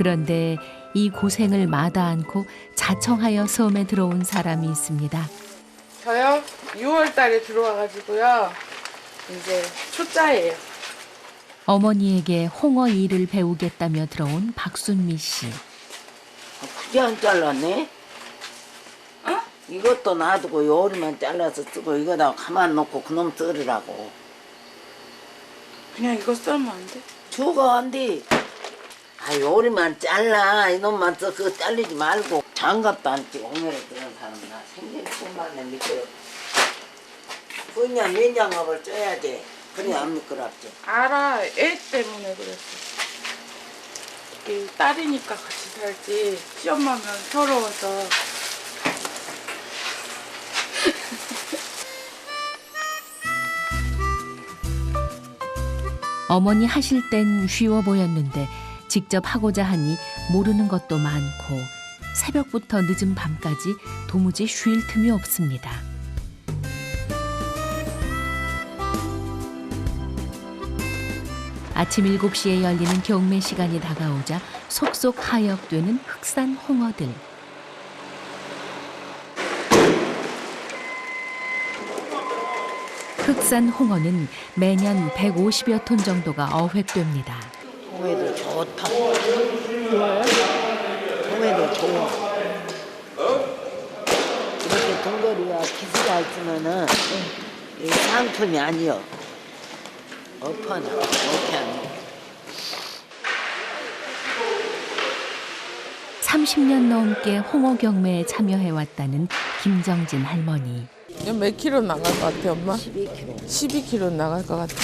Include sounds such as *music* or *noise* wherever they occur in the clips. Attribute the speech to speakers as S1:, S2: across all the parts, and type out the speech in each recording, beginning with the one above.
S1: 그런데 이 고생을 마다 않고 자청하여 섬에 들어온 사람이 있습니다.
S2: 저요? 6월 달에 들어와가지고요. 이제 초짜예요.
S1: 어머니에게 홍어 일을 배우겠다며 들어온 박순미 씨.
S3: 그게 안 잘랐네? 어? 이것도 놔두고 요리만 잘라서 쓰고 이거다 가만 놓고 그놈 썰으라고
S2: 그냥 이거 썰면 안 돼?
S3: 죽어 안돼 아 요리만 잘라 이놈만 써 그거 잘리지 말고 장갑도 안 끼고 오늘에 그런 사람 나 생긴 뿐만에 미끄러 그냥 면장갑을 쪄야지 그래 안 미끄럽지
S2: 알아. 애 때문에 그랬어. 이게 딸이니까 같이 살지. 시엄마면 서러워서.
S1: 어머니 하실 땐 쉬워 보였는데 직접 하고자 하니 모르는 것도 많고 새벽부터 늦은 밤까지 도무지 쉴 틈이 없습니다. 아침 7시에 열리는 경매 시간이 다가오자 속속 하역되는 흑산 홍어들. 흑산 홍어는 매년 150여 톤 정도가 어획됩니다.
S3: 홍해도 좋다 홍해도 좋아 이렇게 동거리가 기스가 있으면은 이 상품이 아니여 엎어나 어떻게 하냐
S1: 30년 넘게 홍어 경매에 참여해 왔다는 김정진 할머니.
S2: 몇 킬로 나갈 것 같아, 엄마?
S3: 12kg
S2: 12킬로 나갈 것 같아.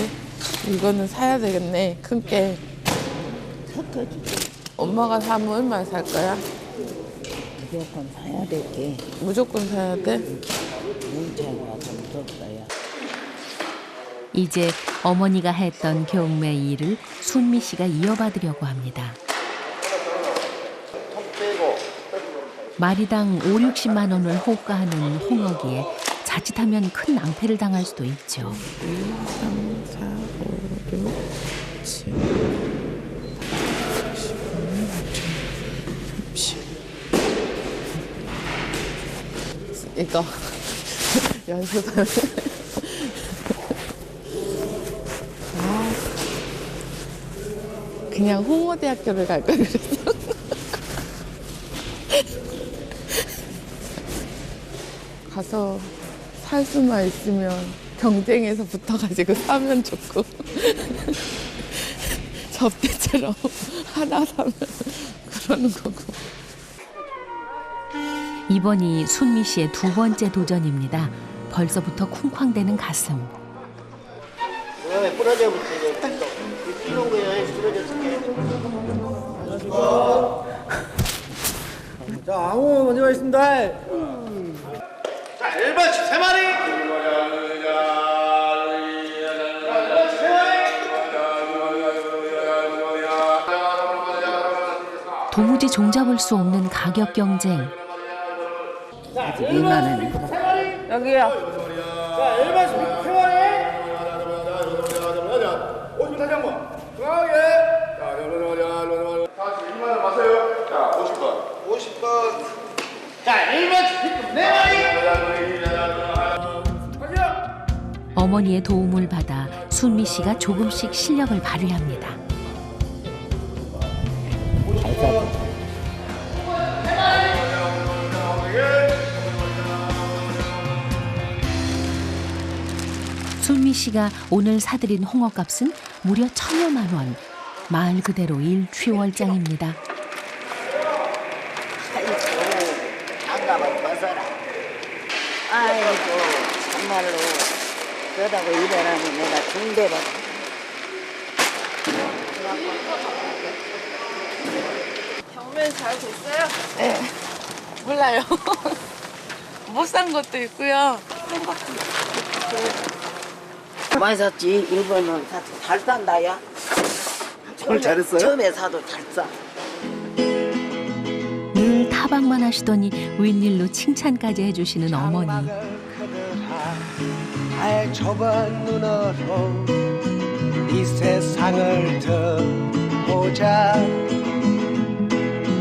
S2: 이거는 사야 되겠네. 큰 게.
S3: 섞어주지
S2: 엄마가 사면 얼마 살 거야?
S3: 무조건 사야 될게
S2: 무조건 사야 돼?
S3: 문자가 좀 무섭다야
S1: 이제 어머니가 했던 경매 일을 순미 씨가 이어받으려고 합니다. 마리당 5, 60만 원을 호가하는 홍어기에 자칫하면 큰 낭패를 당할 수도 있죠.
S2: 3, 4, 5, 6, 7, 이거 *laughs* 연수다. 아, 그냥 홍어대학교를 갈 걸 그랬어. 가서 살 수만 있으면 경쟁에서 붙어가지고 사면 좋고 *laughs* 접대처럼 하나 사면 그러는 거고
S1: 이번이 순미 씨의 두 번째 도전입니다. 벌써부터 쿵쾅대는 가슴.
S4: 그다음에 부러져 붙이게 필요한 거야 부러졌을게 자 아무 먼저 가겠습니다 자 1번 세 마리
S1: 도무지 종잡을 수 없는 가격 경쟁.
S3: 미만은
S2: 여기요
S4: 자 1번 세 마리 오십 다시 한 번 중하게 다시 2만원 마세요. 자 50번. 50번. 자 1번 네 마리. 가자
S1: 어머니의 도움을 받아 순미 씨가 조금씩 실력을 발휘합니다. 순미 씨가 오늘 사들인 홍어값은 무려 천여만 원. 마을 그대로 일취월장입니다.
S3: 아이고 장갑을 벗어라 아이고 정말로 그러다고 일어나면 내가 중대받아
S2: 경매 잘 됐어요? 네 몰라요 *laughs* 못 산 것도 있고요 산 것도
S3: 많이 샀지. 일본은 사도 잘 산다 야.
S4: 오늘 잘했어요?
S3: 처음에 사도 잘 싸
S1: 늘 타박만 하시더니 웬일로 칭찬까지 해주시는 어머니.
S5: 나의 좁은 눈으로 이 세상을 더 보자.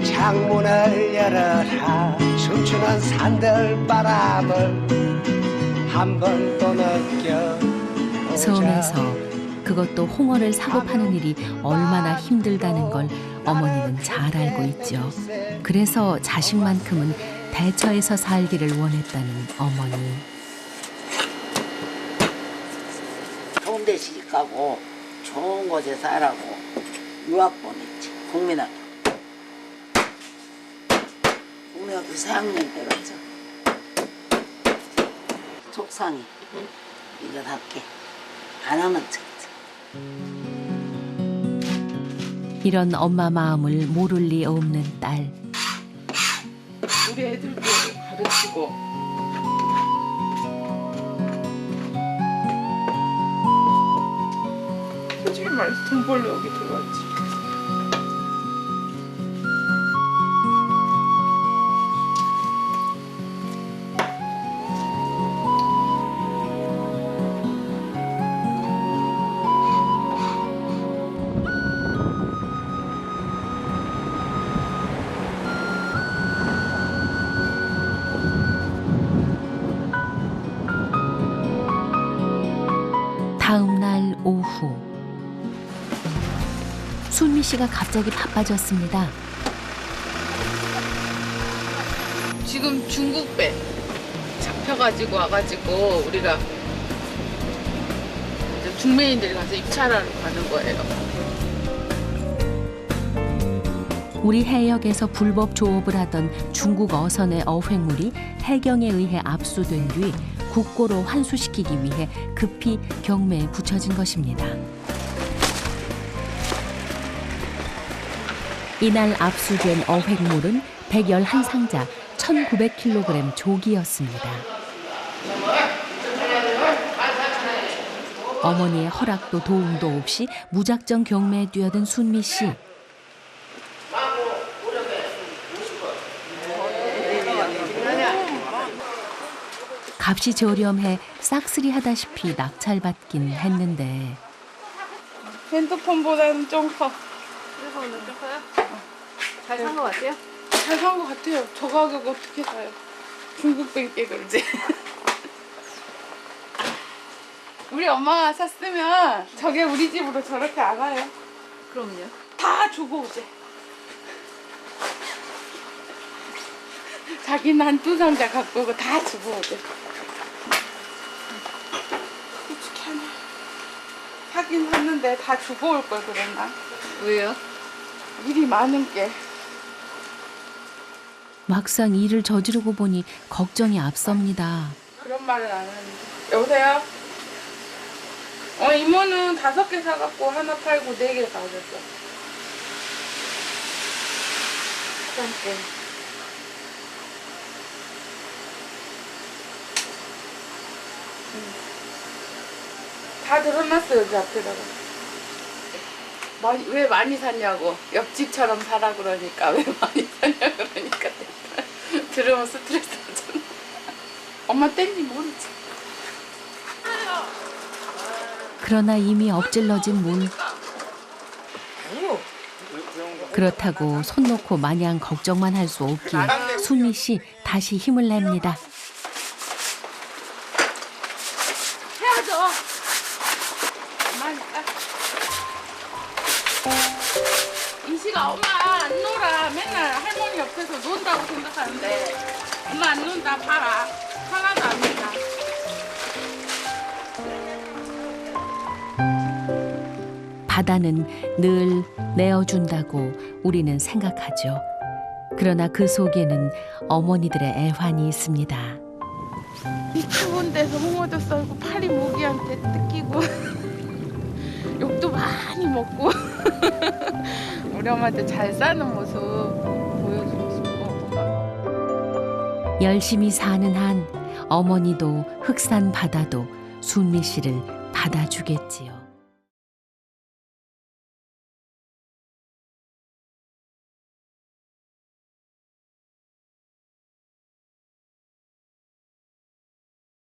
S5: 창문을 열어라 춤추는 산들 바람을 한 번 또 느껴
S1: 서울에서 그것도 홍어를 사고 파는 일이 얼마나 힘들다는 걸 어머니는 잘 알고 있죠. 그래서 자식만큼은 대처해서 살기를 원했다는 어머니.
S3: 좋은 데 시집 가고 좋은 곳에 살라고 유학 보냈지 국민학교 국민학교 4학년 때였죠 속상해 이거 할게 안 하면 척지
S1: 이런 엄마 마음을 모를 리 없는 딸.
S2: 우리 애들도 가르치고. 솔직히 말해서 돈 벌러 여기 들어왔지
S1: 순미 씨가 갑자기 바빠졌습니다.
S2: 지금 중국 배 잡혀가지고 와가지고 우리가 중매인들이 가서 입찰하러 가는 거예요.
S1: 우리 해역에서 불법 조업을 하던 중국 어선의 어획물이 해경에 의해 압수된 뒤 국고로 환수시키기 위해 급히 경매에 붙여진 것입니다. 이날 압수된 어획물은 111상자 1900kg 조기였습니다. 어머니의 허락도 도움도 없이 무작정 경매에 뛰어든 순미 씨. 값이 저렴해 싹쓸이 하다시피 낙찰받긴 했는데
S2: 핸드폰보다는 좀 커.
S6: 잘산것 같아요?
S2: 잘 산 것 같아요. 저 가격 어떻게 사요? 중국 뱅게 그러지. *laughs* 우리 엄마가 샀으면 저게 우리 집으로 저렇게 안 와요.
S6: 그럼요.
S2: 다 주고 오재. 자기는 한 두 상자 갖고 오고 다 주고 오재. 솔직히 하네. 사긴 샀는데 다 주고 올 걸 그랬나?
S6: 왜요?
S2: 일이 많은 게.
S1: 막상 일을 저지르고 보니 걱정이 앞섭니다.
S2: 그런 말은 안 하는데. 여보세요? 어, 이모는 다섯 개 사갖고 하나 팔고 네개 가졌어. 화장대. 다 들어놨어, 여기 앞에다가. 많이, 왜 많이 샀냐고. 옆집처럼 사라 그러니까. 왜 많이 샀냐 그러니까. *laughs* 들으면 스트레스 받잖아. 엄마 땡지 모르지.
S1: 그러나 이미 엎질러진 물. 그렇다고 손 놓고 마냥 걱정만 할 수 없기에 순미 씨 다시 힘을 냅니다.
S2: 해야죠. 인식아 엄마 안 놀아. 맨날 할머니 옆에서 논다고 생각하는데 엄마 안 논다 봐라. 하나도 안 논다.
S1: 바다는 늘 내어준다고 우리는 생각하죠. 그러나 그 속에는 어머니들의 애환이 있습니다.
S2: 이 추운 데서 홍어도 썰고 팔이 모기한테 뜯기고 *laughs* 욕도 많이 먹고 *laughs* 우리 엄마한테 잘 사는 모습 보여주고 싶고
S1: 열심히 사는 한 어머니도 흑산 바다도 순미 씨를 받아주겠지요.